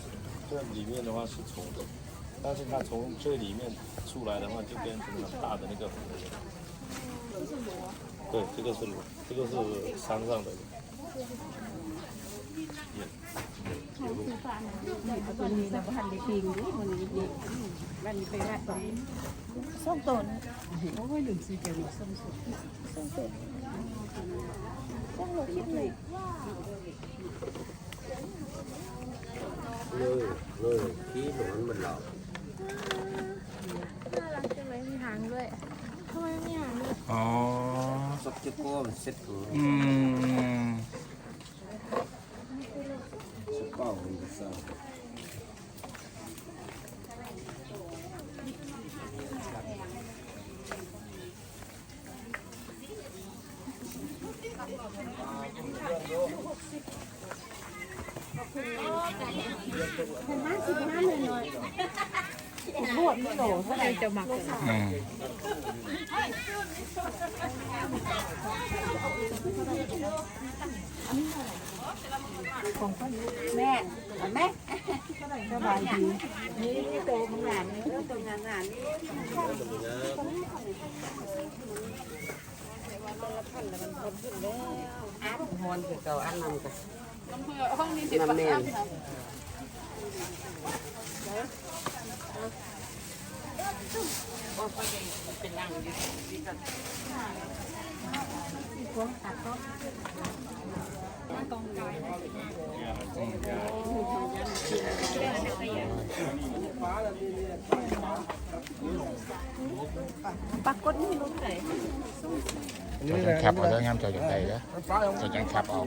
这个他们也这里面的话是虫的，但是它从最里面出来的话，就变成很大的那个河了。对，这个是螺，这个是山上的。也 ตัวนี้นะบ่ทันได้พิงดิมันนี่นี่วันนี้ไปวัดตรงนี้ ส้มตน โอ้ยลืมซื้อแกงส้มสด ส้มตนต้องเราคิดเ Khí của nó mình lọt น่ารักจังเลยมีหางด้วยทำไมไม่มีหางด้วยอ๋อ sắp cho cô mình xếp cửa อืม xếp bao mình là sao โคตรโตเท่าไหร่จะหมัก อืมแม่แม่สบายดีนี่นี่โตมึงงานนี่โตงานงานนี่ hôn cái cầu ăn nằm cả ห้องนี้สิบ nằm nền ปรากฏนี่รู้ไหนเจะจังขับเอาแล้วงามเจะจังใดเด้อเจะจังขับเอา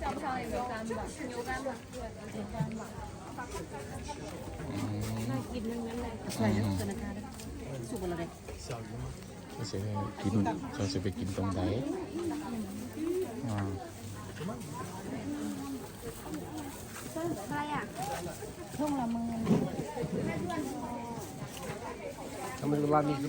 像不像有牛肝吧？牛肝吧，对，牛肝吧。 อืม น่ากินนั่นนั่นเลยใส่แล้วธนาคารสุกอะไร จะสิไปกินจะสิไปกินตรงไหนอ่า อะไรอ่ะ ช่วงละมือ ทำไมร้านนี้ก็